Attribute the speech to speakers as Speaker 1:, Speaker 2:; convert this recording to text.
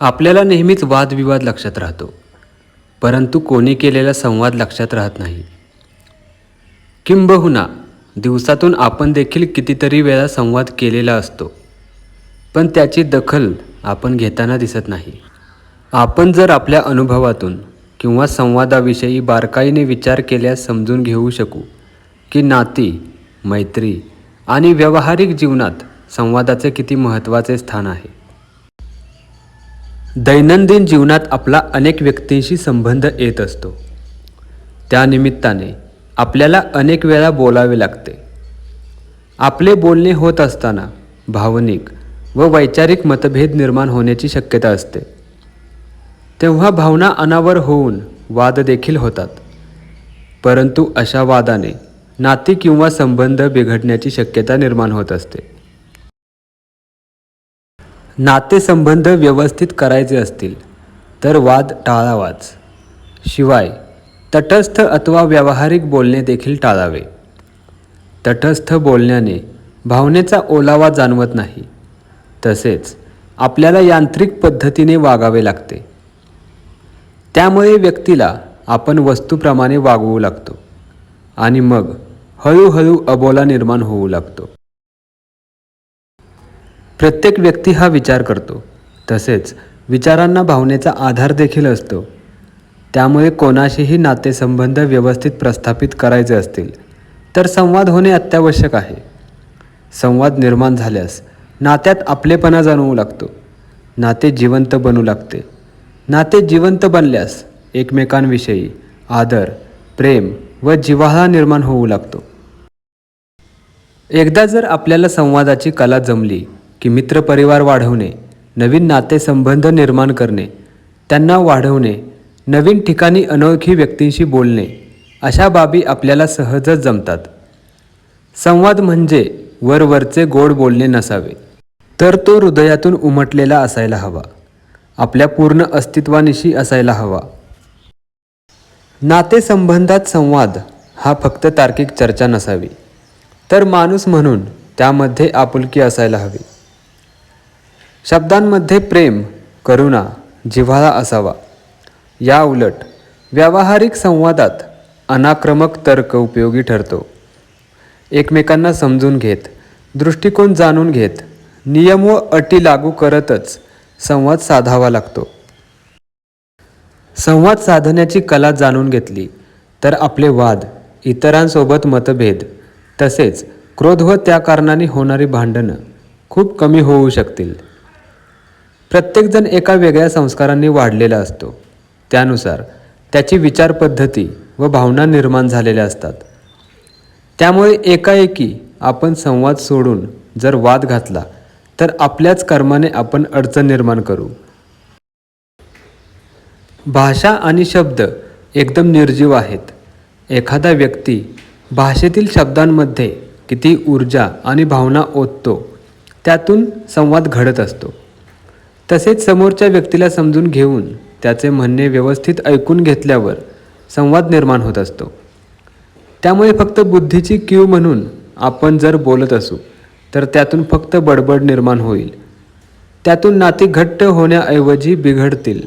Speaker 1: आपल्याला नेहमीच वादविवाद लक्षात राहतो परंतु कोणी केलेला संवाद लक्षात राहत नाही. किंबहुना दिवसातून आपण देखील कितीतरी वेळा संवाद केलेला असतो पण त्याची दखल आपण घेताना दिसत नाही. आपण जर आपल्या अनुभवातून किंवा संवादाविषयी बारकाईने विचार केल्यास समजून घेऊ शकू की नाती मैत्री आणि व्यावहारिक जीवनात संवादाचे किती महत्त्वाचे स्थान आहे. दैनंदिन जीवनात आपला अनेक व्यक्तींशी संबंध येत असतो. त्यानिमित्ताने आपल्याला अनेक वेळा बोलावे लागते. आपले बोलणे होत असताना भावनिक व वैचारिक मतभेद निर्माण होण्याची शक्यता असते. तेव्हा भावना अनावर होऊन वाद देखील होतात. परंतु अशा वादाने नाती किंवा संबंध बिघडण्याची शक्यता निर्माण होत असते. नातेसंबंध व्यवस्थित करायचे असतील तर वाद टाळावाच. शिवाय तटस्थ अथवा व्यावहारिक बोलणे देखील टाळावे. तटस्थ बोलण्याने भावनेचा ओलावा जाणवत नाही. तसेच आपल्याला यांत्रिक पद्धतीने वागावे लागते. त्यामुळे व्यक्तीला आपण वस्तूप्रमाणे वागवू लागतो आणि मग हळूहळू अबोला निर्माण होऊ लागतो. प्रत्येक व्यक्ती हा विचार करतो. तसेच विचारांना भावनेचा आधार देखील असतो. त्यामुळे कोणाशीही नातेसंबंध व्यवस्थित प्रस्थापित करायचे असतील तर संवाद होणे अत्यावश्यक आहे. संवाद निर्माण झाल्यास नात्यात आपलेपणा जाणवू लागतो. नाते जिवंत बनू लागते. नाते जिवंत बनल्यास एकमेकांविषयी आदर प्रेम व जिव्हाळा निर्माण होऊ लागतो. एकदा जर आपल्याला संवादाची कला जमली की मित्रपरिवार वाढवणे नवीन नातेसंबंध निर्माण करणे त्यांना वाढवणे नवीन ठिकाणी अनोळखी व्यक्तींशी बोलणे अशा बाबी आपल्याला सहजच जमतात. संवाद म्हणजे वरवरचे गोड बोलणे नसावे तर तो हृदयातून उमटलेला असायला हवा. आपल्या पूर्ण अस्तित्वानिशी असायला हवा. नातेसंबंधात संवाद हा फक्त तार्किक चर्चा नसावी तर माणूस म्हणून त्यामध्ये आपुलकी असायला हवी. शब्दांमध्ये प्रेम करुणा जिव्हाळा असावा. या उलट व्यावहारिक संवादात अनाक्रमक तर्क उपयोगी ठरतो. एकमेकांना समजून घेत दृष्टिकोन जाणून घेत नियम व अटी लागू करतच संवाद साधावा लागतो. संवाद साधण्याची कला जाणून घेतली तर आपले वाद इतरांसोबत मतभेद तसेच क्रोध व त्या कारणाने होणारी भांडणं खूप कमी होऊ शकतील. प्रत्येकजण एका वेगळ्या संस्कारांनी वाढलेला असतो. त्यानुसार त्याची विचारपद्धती व भावना निर्माण झालेल्या असतात. त्यामुळे एकाएकी आपण संवाद सोडून जर वाद घातला तर आपल्याच कर्माने आपण अडचण निर्माण करू. भाषा आणि शब्द एकदम निर्जीव आहेत. एखादा व्यक्ती भाषेतील शब्दांमध्ये किती ऊर्जा आणि भावना ओततो त्यातून संवाद घडत असतो. तसेच समोरच्या व्यक्तीला समजून घेऊन त्याचे म्हणणे व्यवस्थित ऐकून घेतल्यावर संवाद निर्माण होत असतो. त्यामुळे फक्त बुद्धीची क्यू म्हणून आपण जर बोलत असू तर त्यातून फक्त बडबड निर्माण होईल. त्यातून नाती घट्ट होण्याऐवजी बिघडतील.